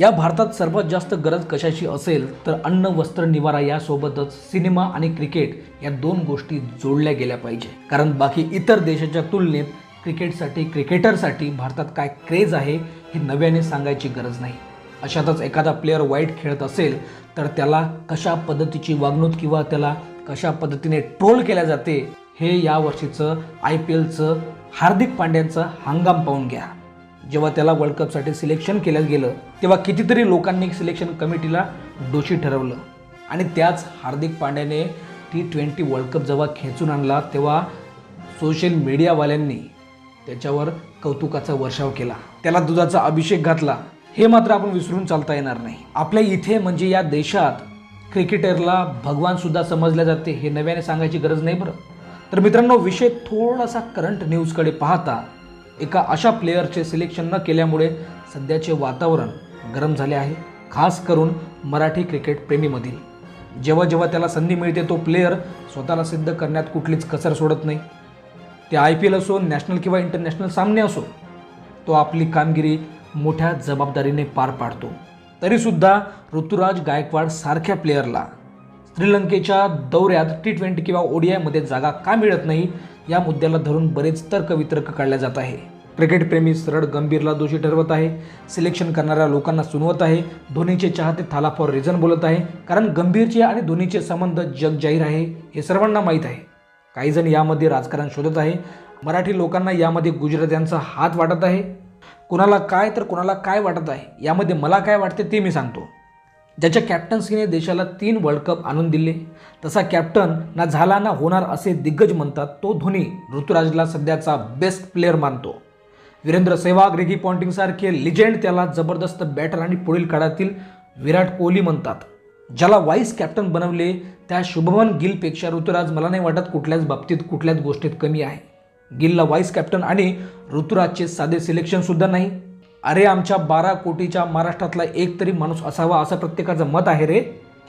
या भारतात सर्वात जास्त गरज कशाची असेल तर अन्न वस्त्र निवारा यासोबतच सिनेमा आणि क्रिकेट या दोन गोष्टी जोडल्या गेल्या पाहिजे. कारण बाकी इतर देशाच्या तुलनेत क्रिकेटसाठी क्रिकेटरसाठी भारतात काय क्रेज आहे हे नव्याने सांगायची गरज नाही. अशातच एखादा प्लेअर वाईट खेळत असेल तर त्याला कशा पद्धतीची वागणूक किंवा त्याला कशा पद्धतीने ट्रोल केल्या जाते हे या वर्षीचं आय पी एलचं हार्दिक पांड्यांचं हंगाम पाहून घ्या. जेव्हा त्याला वर्ल्ड कपसाठी सिलेक्शन केलं गेलं तेव्हा कितीतरी लोकांनी सिलेक्शन कमिटीला दोषी ठरवलं. आणि त्याच हार्दिक पांड्याने टी ट्वेंटी वर्ल्ड कप जेव्हा खेचून आणला तेव्हा सोशल मीडियावाल्यांनी त्याच्यावर कौतुकाचा वर्षाव केला. त्याला दुधाचा अभिषेक घातला. हे मात्र आपण विसरून चालता येणार नाही. आपल्या इथे म्हणजे या देशात क्रिकेटरला भगवानसुद्धा समजल्या समजले जाते हे नव्याने सांगायची गरज नाही बरं. तर मित्रांनो विषय थोडासा करंट न्यूजकडे पाहता एका अशा प्लेयरचे सिलेक्शन न केल्यामुळे सध्याचे वातावरण गरम झाले आहे खास करून मराठी क्रिकेट प्रेमीमधील. जेव्हा जेव्हा त्याला संधी मिळते तो प्लेयर स्वतःला सिद्ध करण्यात कुठलीच कसर सोडत नाही. ते आय पी एल असो नॅशनल किंवा इंटरनॅशनल सामने असो तो आपली कामगिरी मोठ्या जबाबदारीने पार पाडतो. तरीसुद्धा ऋतुराज गायकवाड सारख्या प्लेयरला श्रीलंकेच्या दौऱ्यात टी ट्वेंटी किंवा ओडीआयमध्ये जागा का मिळत नाही या मुद्द्याला धरून बरेच तर्कवितर्क काढल्या जात आहे. क्रिकेटप्रेमी सरळ गंभीरला दोषी ठरवत आहे. सिलेक्शन करणाऱ्या लोकांना सुनवत आहे. धोनीचे चाहते थाला फॉर रिझन बोलत आहे. कारण गंभीरचे आणि धोनीचे संबंध जग जाहीर आहे हे सर्वांना माहीत आहे. काहीजण यामध्ये राजकारण शोधत आहे. मराठी लोकांना यामध्ये गुजरात्यांचा हात वाटत आहे. कुणाला काय तर कुणाला काय वाटत आहे यामध्ये मला काय वाटते ते मी सांगतो. ज्याच्या कॅप्टन्सीने देशाला तीन वर्ल्ड कप आणून दिले तसा कॅप्टन ना झाला ना होणार असे दिग्गज म्हणतात तो धोनी. ऋतुराजला सध्याचा बेस्ट प्लेअर मानतो. वीरेंद्र सेहवाग रिकी पॉन्टिंगसारखे लिजेंड त्याला जबरदस्त बॅटर आणि पुढील काळातील विराट कोहली म्हणतात. ज्याला वाईस कॅप्टन बनवले त्या शुभमन गिलपेक्षा ऋतुराज मला नाही वाटत कुठल्याच बाबतीत कुठल्याच गोष्टीत कमी आहे. गिलला वाईस कॅप्टन आणि ऋतुराजचे साधे सिलेक्शन सुद्धा नाही. अरे आमच्या बारा कोटीच्या महाराष्ट्रातला एक तरी माणूस असावा असं प्रत्येकाचं मत आहे रे.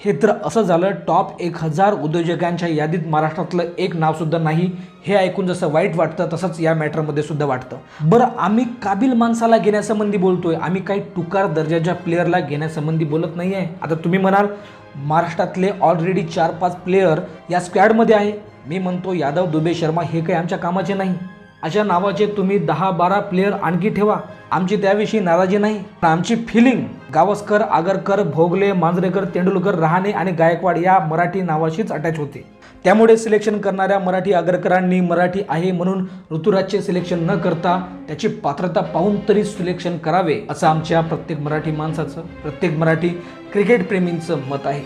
हे तर असं झालं टॉप एक हजार उद्योजकांच्या यादीत महाराष्ट्रातलं एक नावसुद्धा नाही. हे ऐकून जसं वाईट वाटतं तसंच या मॅटरमध्ये सुद्धा वाटतं. बरं आम्ही काबिल माणसाला घेण्यासंबंधी बोलतोय. आम्ही काही टुकार दर्जाच्या प्लेअरला घेण्यासंबंधी बोलत नाही आहे आता तुम्ही म्हणाल महाराष्ट्रातले ऑलरेडी चार पाच प्लेयर या स्क्वॅडमध्ये आहे. मी म्हणतो यादव दुबे शर्मा हे काही आमच्या कामाचे नाही. अशा नावाचे तुम्ही दहा बारा प्लेयर आणखी ठेवा. आमची त्याविषयी नाराजी नाही. पण आमची फिलिंग गावस्कर आगरकर भोगले मांजरेकर तेंडुलकर रहाणे आणि गायकवाड या मराठी नावाशीच अटॅच होते. त्यामुळे सिलेक्शन करणाऱ्या मराठी आगरकरांनी मराठी आहे म्हणून ऋतुराजचे सिलेक्शन न करता त्याची पात्रता पाहून तरी सिलेक्शन करावे असं आमच्या प्रत्येक मराठी माणसाचं प्रत्येक मराठी क्रिकेट प्रेमींचं मत आहे.